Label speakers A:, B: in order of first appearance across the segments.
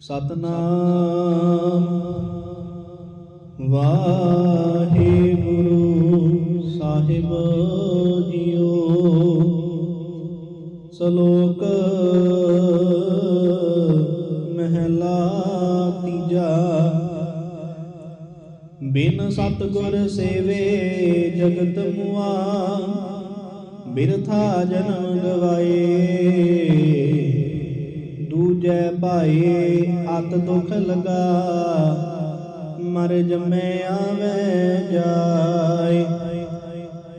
A: ਸਤਨਾਮ। ਵਾਹਿਗੁਰੂ ਸਾਹਿਬ JIO. ਸ਼ਲੋਕ ਮਹਿਲਾ ਤੀਜਾ। ਬਿਨ ਸਤਗੁਰ ਸੇਵੇ ਜਗਤ ਮੁਆ, ਬਿਰਥਾ ਜਨਮ ਗਵਾਏ। ਦੂਜੈ ਭਾਏ ਅਤ ਦੁਖ ਲਗਾ, ਮਰ ਜਮੈ ਆਵੇ ਜਾਏ।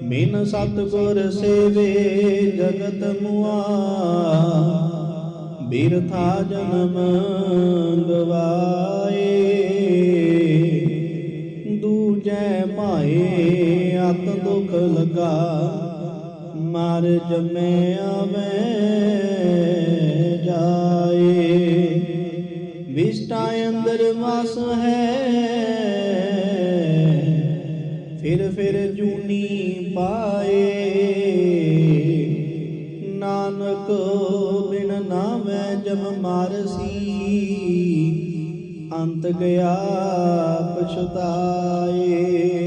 A: ਬਿਨ ਸਤਗੁਰ ਸੇਵੇ ਜਗਤ ਮੁਆ, ਬਿਰਥਾ ਜਨਮ ਗਵਾਏ। ਦੂਜੈ ਭਾਏ ਅਤ ਦੁਖ ਲਗਾ, ਮਰ ਜਮੈ ਆਵੇ ਵਿਸ਼ਟਾ ਅੰਦਰ ਵਾਸ ਹੈ। ਫਿਰ ਫਿਰ ਜੂਨੀ ਪਾਏ। ਨਾਨਕ ਬਿਨ ਨਾਮੈ ਜਮ ਮਾਰਸੀ। ਅੰਤ ਗਿਆ ਪਛਤਾਏ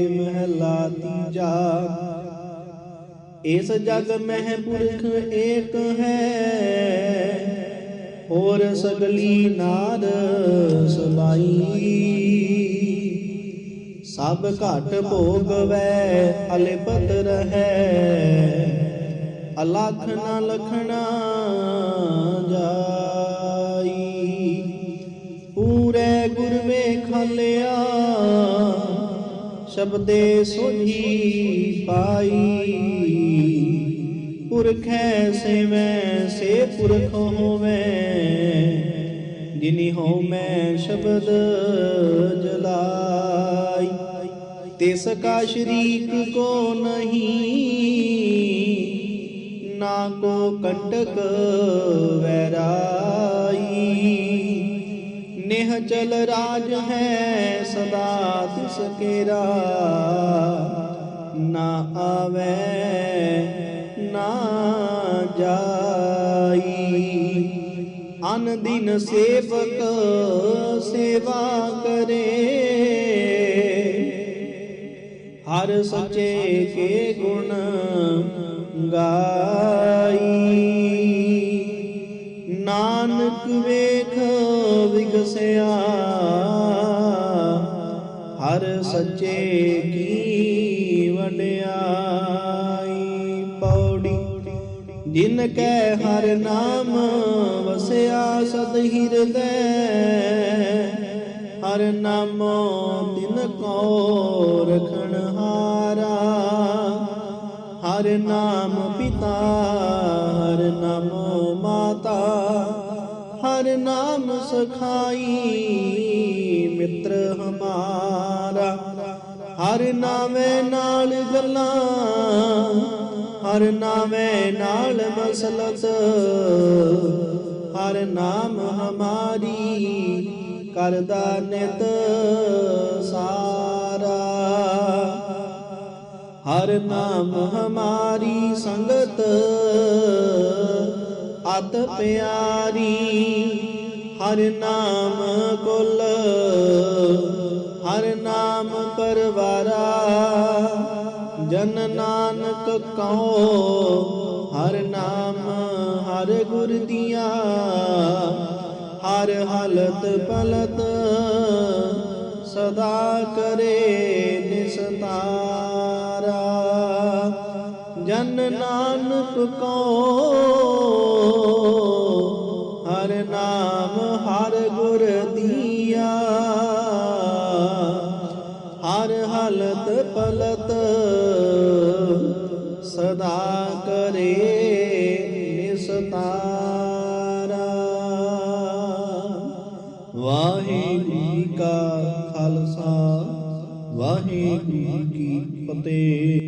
A: ਮਹਿਲਾ ਤੀਜਾ। ਇਸ ਜਗ ਮਹਿ ਪੁਰਖ ਏਕ ਹੈ। ਹੋਰ ਸਗਲੀ ਨਾਦ ਸਬਾਈ ਸਭ ਘਟ ਭੋਗਵੈ, ਅਲਿਪਤ ਰਹੈ। ਅਲਖ ਨ ਲਖਣਾ ਜਾਈ। ਪੂਰੇ ਗੁਰ ਵੇਖ ਲਿਆ, ਸ਼ਬਦੇ ਸੋਝੀ ਪਾਈ। ਪੁਰਖੈ ਸੇਵੈ, ਸੇ ਪੁਰਖ ਹੋਵੇ। ਜਿਨੀ ਮੈਂ ਸ਼ਬਦ ਜਲਾਈ ਤਿਸ ਕਾ ਸ਼ਰੀਕ ਕੋ ਨਹੀਂ, ਨਾ ਕੋ ਕੰਟਕ ਵੈਰਾਈ। ਨਿਹ ਚਲ ਰਾਜ ਹੈ ਸਦਾ ਤਿਸ ਕੇਰਾ, ਨਾ ਆਵੇ, ਨਾ ਜਾਈ। ਅਨ ਦਿਨ ਸੇਵਕ ਸੇਵਾ ਕਰੇ। ਹਰ ਸੱਚੇ ਕੇ ਗੁਣ ਗਾਈ। ਨਾਨਕ ਵੇਖ ਵਿਗਸਿਆ। ਹਰ ਸੱਚੇ ਕੀ ਜਿਨ ਕੈ ਹਰ ਨਾਮ ਵਸਿਆ ਸਦ ਹਿਰਦੈ, ਹਰ ਨਾਮੋ ਤਿਨ ਕੋ ਰਖਣ ਹਾਰਾ। ਹਰ ਨਾਮ ਪਿਤਾ, ਹਰ ਨਾਮੋ ਮਾਤਾ, ਹਰ ਨਾਮ ਸਖਾਈ ਮਿੱਤਰ ਹਮਾਰਾ। ਹਰ ਨਾਮੇ ਨਾਲ ਗੱਲਾਂ ਹਰ ਨਾਮੇ ਨਾਲ ਮਸਲਤ, ਹਰ ਨਾਮ ਹਮਾਰੀ ਕਰਦਾ ਨਿਤ ਸਾਰਾ। ਹਰ ਨਾਮ ਹਮਾਰੀ ਸੰਗਤ, ਅਤ ਪਿਆਰੀ। ਹਰ ਨਾਮ ਕੁਲ, ਹਰ ਨਾਮ ਜਨ ਨਾਨਕ ਕਹੋ ਹਰ ਨਾਮ ਹਰ ਗੁਰ ਦੀਆ, ਹਰ ਹਾਲਤ ਪਲਤ ਸਦਾ ਕਰੇ ਨਿਸਤਾਰਾ ਜਨ ਨਾਨਕ ਕੋ ਹਾਲਤ ਪਲਤ ਸਦਾ ਕਰੇ ਨਿਸਤਾਰਾ ਵਾਹਿਗੁਰੂ ਜੀ ਕਾ ਖਾਲਸਾ ਵਾਹਿਗੁਰੂ ਜੀ ਕੀ ਫਤਿਹ।